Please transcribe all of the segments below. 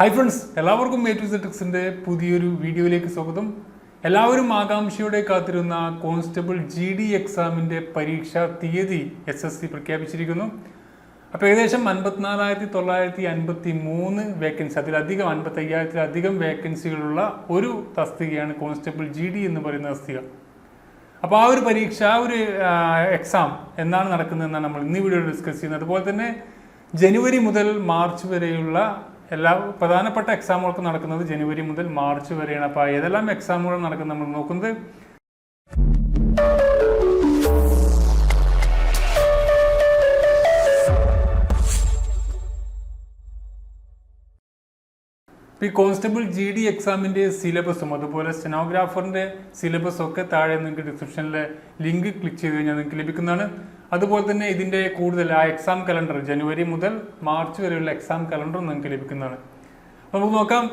Hi friends എല്ലാവർക്കും A two സെറ്റിക്സിന്റെ പുതിയൊരു വീഡിയോയിലേക്ക് സ്വാഗതം. എല്ലാവരും ആകാംക്ഷയോടെ കാത്തിരുന്ന കോൺസ്റ്റബിൾ ജി ഡി എക്സാമിന്റെ പരീക്ഷാ തീയതി എസ് എസ് സി പ്രഖ്യാപിച്ചിരിക്കുന്നു. അപ്പോൾ ഏകദേശം അൻപത്തിനാലായിരത്തി തൊള്ളായിരത്തി അൻപത്തി മൂന്ന് വേക്കൻസി അതിലധികം അൻപത്തി അയ്യായിരത്തിലധികം വേക്കൻസികളുള്ള ഒരു തസ്തികയാണ് കോൺസ്റ്റബിൾ ജി ഡി എന്ന് പറയുന്ന തസ്തിക. അപ്പോൾ ആ ഒരു പരീക്ഷ ആ ഒരു എക്സാം എന്നാണ് നടക്കുന്നതെന്നാണ് നമ്മൾ ഇന്ന് വീഡിയോ ഡിസ്കസ് ചെയ്യുന്നത്. അതുപോലെ തന്നെ ജനുവരി മുതൽ മാർച്ച് വരെയുള്ള എല്ലാ പ്രധാനപ്പെട്ട എക്സാമുകൾക്ക് നടക്കുന്നത് ജനുവരി മുതൽ മാർച്ച് വരെയാണ്. അപ്പോൾ ഏതെല്ലാം എക്സാമുകൾ നടക്കുന്നത് നമ്മൾ നോക്കുന്നത്? ഈ കോൺസ്റ്റബിൾ ജി ഡി എക്സാമിന്റെ സിലബസും അതുപോലെ സ്റ്റെനോഗ്രാഫറിന്റെ സിലബസും ഒക്കെ താഴെ നിങ്ങൾക്ക് ഡിസ്ക്രിപ്ഷനിലെ ലിങ്ക് ക്ലിക്ക് ചെയ്ത് കഴിഞ്ഞാൽ നിങ്ങൾക്ക് ലഭിക്കുന്നതാണ്. അതുപോലെ തന്നെ ഇതിന്റെ കൂടുതൽ ആ എക്സാം കലണ്ടർ ജനുവരി മുതൽ മാർച്ച് വരെയുള്ള എക്സാം കലണ്ടറും നിങ്ങൾക്ക് ലഭിക്കുന്നതാണ്. നമുക്ക് നോക്കാം.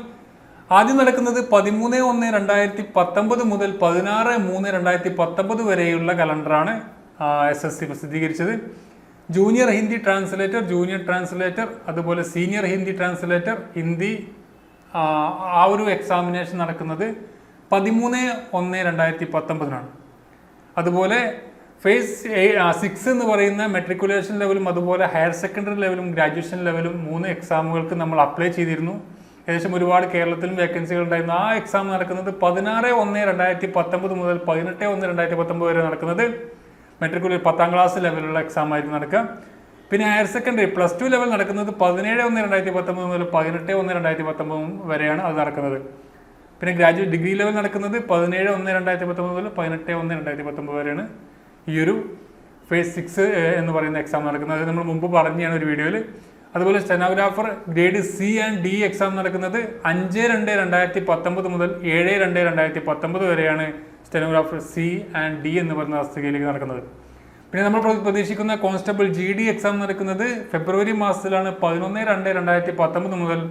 ആദ്യം നടക്കുന്നത് പതിമൂന്ന് ഒന്ന് രണ്ടായിരത്തി പത്തൊമ്പത് മുതൽ പതിനാറ് മൂന്ന് രണ്ടായിരത്തി പത്തൊമ്പത് വരെയുള്ള കലണ്ടറാണ് എസ് എസ് സി പ്രസിദ്ധീകരിച്ചത്. Junior Hindi translator junior translator അതുപോലെ സീനിയർ ഹിന്ദി ട്രാൻസ്ലേറ്റർ ഹിന്ദി ആ ഒരു എക്സാമിനേഷൻ നടക്കുന്നത് പതിമൂന്ന് ഒന്ന് രണ്ടായിരത്തി പത്തൊമ്പതിനാണ്. അതുപോലെ ഫേസ് സിക്സ് എന്ന് പറയുന്ന മെട്രിക്കുലേഷൻ ലെവലും അതുപോലെ ഹയർ സെക്കൻഡറി ലെവലും ഗ്രാജുവേഷൻ ലെവലും മൂന്ന് എക്സാമുകൾക്ക് നമ്മൾ അപ്ലൈ ചെയ്തിരുന്നു. ഏകദേശം ഒരുപാട് കേരളത്തിലും വേക്കൻസികൾ ഉണ്ടായിരുന്നു. ആ എക്സാം നടക്കുന്നത് പതിനാറ് ഒന്ന് രണ്ടായിരത്തി പത്തൊമ്പത് മുതൽ പതിനെട്ട് ഒന്ന് രണ്ടായിരത്തി പത്തൊമ്പത് വരെ നടക്കുന്നത് മെട്രിക്കുലർ പത്താം ക്ലാസ് ലെവലുള്ള എക്സാം ആയിരുന്നു നടക്കുക. പിന്നെ higher secondary plus two level നടക്കുന്നത് പതിനേഴ് ഒന്ന് രണ്ടായിരത്തി പത്തൊമ്പത് മുതൽ പതിനെട്ട് ഒന്ന് രണ്ടായിരത്തി പത്തൊമ്പത് വരെയാണ് അത് നടക്കുന്നത്. പിന്നെ ഗ്രാജുവേറ്റ് ഡിഗ്രി ലെവൽ നടക്കുന്നത് പതിനേഴ് ഒന്ന് രണ്ടായിരത്തി പത്തൊമ്പത് മുതൽ പതിനെട്ട് ഒന്ന് രണ്ടായിരത്തി പത്തൊമ്പത് വരെയാണ്. ഈ ഒരു ഫേസ് സിക്സ് എന്ന് പറയുന്ന എക്സാം നടക്കുന്നത്. നമ്മൾ മുമ്പ് പറഞ്ഞാണ് ഒരു വീഡിയോയിൽ അതുപോലെ stenographer grade C and D exam നടക്കുന്നത് അഞ്ച് രണ്ട് രണ്ടായിരത്തി പത്തൊമ്പത് മുതൽ ഏഴ് രണ്ട് രണ്ടായിരത്തി പത്തൊമ്പത് വരെയാണ് സ്റ്റെനോഗ്രാഫർ സി ആൻഡ് ഡി എന്ന് പറയുന്ന തസ്തികയിലേക്ക് നടക്കുന്നത്. പിന്നെ നമ്മൾ പ്ര- പ്രതീക്ഷിക്കുന്ന കോൺസ്റ്റബിൾ ജി ഡി എക്സാം നടക്കുന്നത് ഫെബ്രുവരി മാസത്തിലാണ് പതിനൊന്ന് രണ്ട് രണ്ടായിരത്തി പത്തൊമ്പത് മുതൽ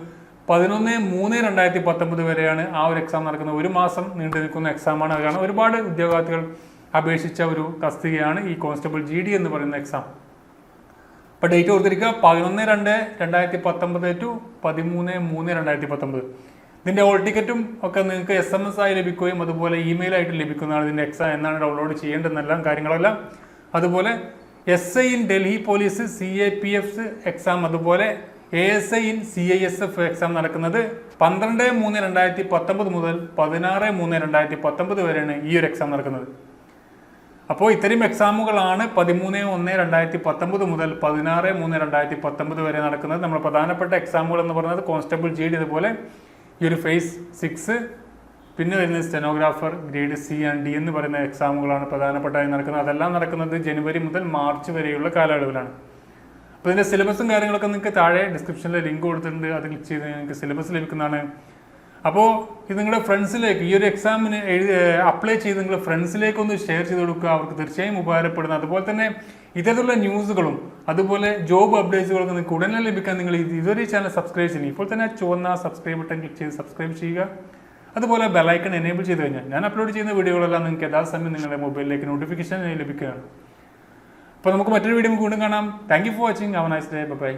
പതിനൊന്ന് മൂന്ന് രണ്ടായിരത്തി പത്തൊമ്പത് വരെയാണ് ആ ഒരു എക്സാം നടക്കുന്നത്. ഒരു മാസം നീണ്ടു നിൽക്കുന്ന എക്സാമാണ് അതാണ് ഒരുപാട് ഉദ്യോഗാർത്ഥികൾ അപേക്ഷിച്ച ഒരു തസ്തികയാണ് ഈ കോൺസ്റ്റബിൾ ജി ഡി എന്ന് പറയുന്ന എക്സാം അപ്പോൾ ഡേറ്റ് ഓർത്തിരിക്കുക പതിനൊന്ന് രണ്ട് രണ്ടായിരത്തി പത്തൊമ്പത് ടു പതിമൂന്ന് മൂന്ന് രണ്ടായിരത്തി പത്തൊമ്പത്. ഇതിന്റെ ഓൾ ടിക്കറ്റും ഒക്കെ നിങ്ങൾക്ക് എസ് എം എസ് ആയി ലഭിക്കുകയും അതുപോലെ ഇമെയിൽ ആയിട്ട് ലഭിക്കുന്നതാണ് ഇതിന്റെ എക്സാം എന്നാണ് ഡൗൺലോഡ് ചെയ്യേണ്ടതെന്നെല്ലാം കാര്യങ്ങളെല്ലാം. അതുപോലെ S I in Delhi police C A P F exam അതുപോലെ A S I in C I S F exam നടക്കുന്നത് പന്ത്രണ്ട് മൂന്ന് രണ്ടായിരത്തി പത്തൊമ്പത് മുതൽ പതിനാറ് മൂന്ന് രണ്ടായിരത്തി പത്തൊമ്പത് വരെയാണ് ഈ ഒരു എക്സാം നടക്കുന്നത്. അപ്പോൾ ഇത്തരം എക്സാമുകളാണ് പതിമൂന്ന് ഒന്ന് രണ്ടായിരത്തി പത്തൊമ്പത് മുതൽ പതിനാറ് മൂന്ന് രണ്ടായിരത്തി പത്തൊമ്പത് വരെ നടക്കുന്നത്. നമ്മൾ പ്രധാനപ്പെട്ട എക്സാമുകൾ എന്ന് പറയുന്നത് കോൺസ്റ്റബിൾ ജി ഡി ഇതുപോലെ ഈ ഒരു ഫേസ് സിക്സ് പിന്നെ വരുന്നത് stenographer grade C and D എന്ന് പറയുന്ന എക്സാമുകളാണ് പ്രധാനപ്പെട്ടായി നടക്കുന്നത്. അതെല്ലാം നടക്കുന്നത് ജനുവരി മുതൽ മാർച്ച് വരെയുള്ള കാലയളവിലാണ്. അപ്പോൾ ഇതിന്റെ സിലബസും കാര്യങ്ങളൊക്കെ നിങ്ങൾക്ക് താഴെ ഡിസ്ക്രിപ്ഷനിൽ ലിങ്ക് കൊടുത്തിട്ടുണ്ട്. അത് ക്ലിക്ക് ചെയ്ത് നിങ്ങൾക്ക് സിലബസ് ലഭിക്കുന്നതാണ്. അപ്പോൾ ഇത് നിങ്ങളുടെ ഫ്രണ്ട്സിലേക്ക് ഈ ഒരു എക്സാമിന് എഴുതി അപ്ലൈ ചെയ്ത് നിങ്ങൾ ഫ്രണ്ട്സിലേക്ക് ഒന്ന് ഷെയർ ചെയ്ത് കൊടുക്കുക. അവർക്ക് തീർച്ചയായും ഉപകാരപ്പെടുന്ന അതുപോലെ തന്നെ ഇത്തരത്തിലുള്ള ന്യൂസുകളും അതുപോലെ ജോബ് അപ്ഡേറ്റ്സുകളൊക്കെ നിങ്ങൾക്ക് ഉടനെ ലഭിക്കാൻ നിങ്ങൾ ഇത് ഇതുവരെ ചാനൽ സബ്സ്ക്രൈബ് ചെയ്യണം. ഇപ്പോൾ തന്നെ ചുവന്ന സബ്സ്ക്രൈബ് ബട്ടൺ ക്ലിക്ക് ചെയ്ത് സബ്സ്ക്രൈബ് ചെയ്യുക. അതുപോലെ ബെലൈക്കൺ എനേബിൾ ചെയ്ത് കഴിഞ്ഞാൽ ഞാൻ അപ്ലോഡ് ചെയ്യുന്ന വീഡിയോകളെല്ലാം നിങ്ങൾക്ക് യഥാസമയം നിങ്ങളുടെ മൊബൈലിലേക്ക് നോട്ടിഫിക്കേഷൻ ലഭിക്കുകയാണ്. അപ്പോൾ നമുക്ക് മറ്റൊരു വീഡിയോ വീണ്ടും കാണാം. Thank you for watching have a nice day bye